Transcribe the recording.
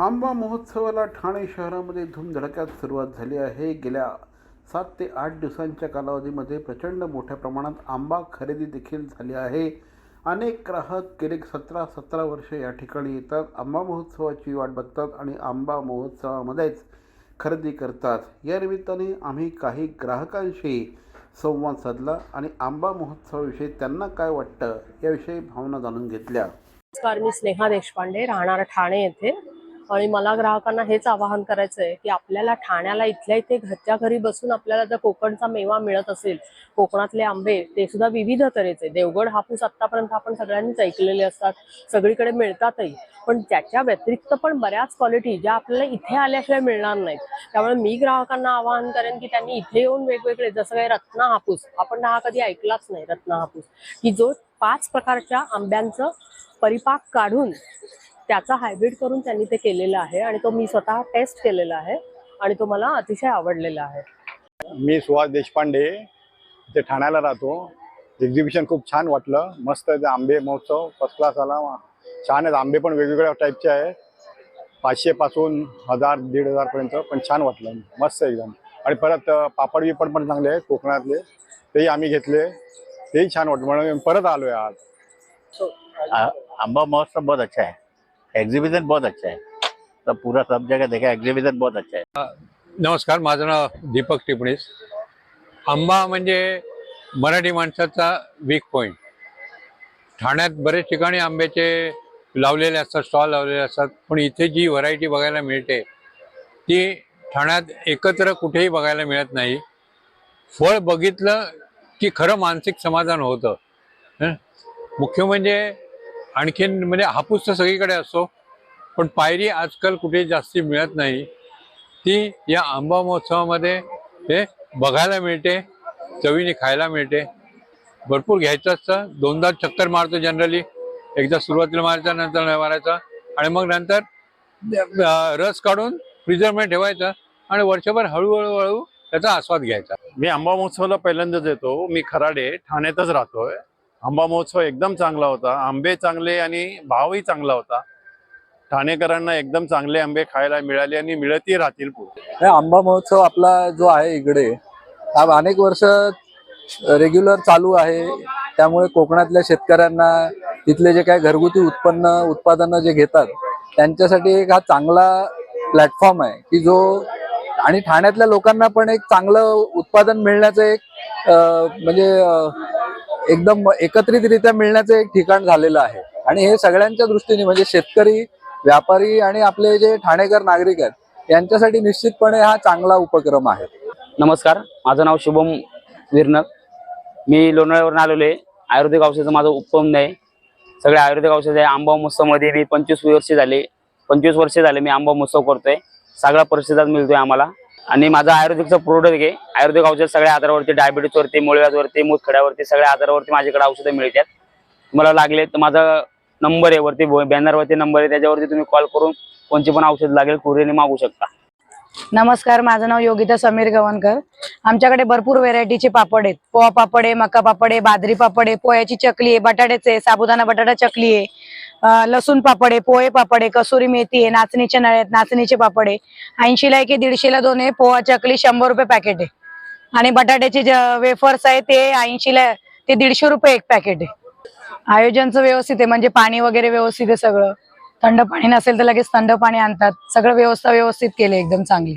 आंबा महोत्सवाला ठाणे शहरामध्ये धूमधडक्यात सुरुवात झाली आहे. गेल्या सात ते आठ दिवसांच्या कालावधीमध्ये प्रचंड मोठ्या प्रमाणात आंबा खरेदी देखील झाली आहे. अनेक ग्राहक गेले सतरा सतरा वर्षे या ठिकाणी येतात. आंबा महोत्सवाची वाट बघतात आणि आंबा महोत्सवामध्येच खरेदी करतात. या निमित्ताने आम्ही काही ग्राहकांशी संवाद साधला आणि आंबा महोत्सवाविषयी त्यांना काय वाटतं याविषयी भावना जाणून घेतल्या. नमस्कार मी स्नेहा देशपांडे राहणार ठाणे येथे. आणि मला ग्राहकांना हेच आवाहन करायचं आहे की आपल्याला ठाण्याला इथल्या इथे घरच्या घरी बसून आपल्याला जर कोकणचा मेवा मिळत असेल कोकणातले आंबे ते सुद्धा विविध तऱ्हेचे. देवगड हापूस आतापर्यंत आपण सगळ्यांनीच ऐकलेले असतात. सगळीकडे मिळतातही. पण त्याच्या व्यतिरिक्त पण बऱ्याच क्वालिटी ज्या आपल्याला इथे आल्याशिवाय मिळणार नाहीत. त्यामुळे मी ग्राहकांना आवाहन करेन की त्यांनी इथे येऊन वेगवेगळे जसं काही रत्ना हापूस आपण हा कधी ऐकलाच नाही रत्ना हापूस की जो पाच प्रकारच्या आंब्यांचं परिपाक काढून त्याचा हायब्रिड करून त्यांनी ते केलेलं आहे आणि तो मी स्वतः टेस्ट केलेला आहे आणि तो मला अतिशय आवडलेला आहे. मी सुहास देशपांडे इथे ठाण्याला राहतो. एक्झिबिशन खूप छान वाटलं. मस्त आहे ते आंबे महोत्सव फर्स्ट क्लास आला छान आहेत. आंबे पण वेगवेगळ्या टाईपचे आहेत. पाचशे पासून हजार दीड हजार पर्यंत पण छान वाटलं. मस्त आहे एकदम. आणि परत पापड बिपड पण चांगले आहेत कोकणातले. तेही आम्ही घेतले. तेही छान वाटलं. म्हणून मी परत आलोय आज. आंबा महोत्सव बहुत अच्छा है एग्जीबिशन बहुत अच्छा है। तो पूरा सब जगह देखा एग्जीबिशन बहुत अच्छा है। नमस्कार माझं नाव दीपक टिपणीस. आंबा म्हणजे मराठी माणसाचा वीक पॉईंट ठाण्यात बरेच ठिकाणी आंब्याचे लावलेले असतात स्टॉल लावलेले असतात पण इथे जी व्हरायटी बघायला मिळते ती ठाण्यात एकत्र कुठेही बघायला मिळत नाही. फळ बघितलं की खरं मानसिक समाधान होतं. मुख्य म्हणजे आणखीन म्हणजे हापूस तर सगळीकडे असतो पण पायरी आजकाल कुठे जास्ती मिळत नाही. ती या आंबा महोत्सवामध्ये हे बघायला मिळते चवीने खायला मिळते. भरपूर घ्यायचं असतं. दोनदा चक्कर मारतो जनरली एकदा सुरुवातीला मारायचा नंतर नाही मारायचा. आणि मग नंतर रस काढून फ्रीजरमध्ये ठेवायचा आणि वर्षभर हळूहळू हळू त्याचा आस्वाद घ्यायचा. मी आंबा महोत्सवाला पहिल्यांदाच येतो. मी खराडे ठाण्यातच राहतोय. आंबा महोत्सव एकदम चांगला होता. आंबे चांगले आणि भावही चांगला होता. ठाणेकरांना एकदम चांगले आंबे खायला मिळाले आणि मिळतही राहतील पुढे. हे आंबा महोत्सव आपला जो आहे इकडे हा अनेक वर्ष रेग्युलर चालू आहे. त्यामुळे कोकणातल्या शेतकऱ्यांना तिथले जे काही घरगुती उत्पन्न उत्पादनं जे घेतात त्यांच्यासाठी एक हा चांगला प्लॅटफॉर्म आहे की जो आणि ठाण्यातल्या लोकांना पण एक चांगलं उत्पादन मिळण्याचं एक म्हणजे एकदम एकत्रितरित्या मिळण्याचं एक ठिकाण झालेलं आहे. आणि हे सगळ्यांच्या दृष्टीने म्हणजे शेतकरी व्यापारी आणि आपले जे ठाणेकर नागरिक आहेत यांच्यासाठी निश्चितपणे हा चांगला उपक्रम आहे. नमस्कार माझं नाव शुभम विरनक मी लोणावळ्यावरून आलेलो आहे. आयुर्वेदिक औषधाचं माझं उपक्रम आहे सगळे आयुर्वेदिक औषध आहे. आंबा महोत्सवमध्ये मी पंचवीस वर्षे झाले. पंचवीस वर्षे झाले मी आंबा महोत्सव करतोय. सगळा परिस्थितीत मिळतोय आम्हाला. आणि माझं आयुर्वेदिकचं प्रोडक्ट आहे आयुर्वेदिक औषध सगळ्या आजारावरती डायबिटीसवरती मुळव्याजवरती मुतखड्यावरती सगळ्या आजारावरती माझ्याकडे औषधं मिळतात. तुम्हाला लागले तर माझा नंबर आहे वरती बॅनरवरती नंबर आहे त्याच्यावरती तुम्ही कॉल करून कोणती पण औषध लागेल कुरिअरने मागू शकता. नमस्कार माझं नाव योगिता समीर गवणकर. आमच्याकडे भरपूर व्हेरायटीचे पापड आहेत. पोहा पापड आहे मका पापड आहे बाजरी पापड आहे पोह्याची चकली आहे बटाट्याचे आहे साबुदाणा बटाटा चकली आहे. लसूण पापड आहे पोहे पापड आहे कसुरी मेथी आहे नाचणीचे नळे आहेत नाचणीचे पापड आहे. ऐंशीला एक दीडशेला दोन आहे पोहा चकली शंभर रुपये पॅकेट आहे. आणि बटाट्याचे जे वेफर्स आहे ते ऐंशीला ते दीडशे रुपये एक पॅकेट आहे. आयोजनचं व्यवस्थित आहे म्हणजे पाणी वगैरे व्यवस्थित आहे सगळं. थंड पाणी नसेल तर लगेच थंड पाणी आणतात. सगळं व्यवस्था व्यवस्थित केली एकदम चांगली.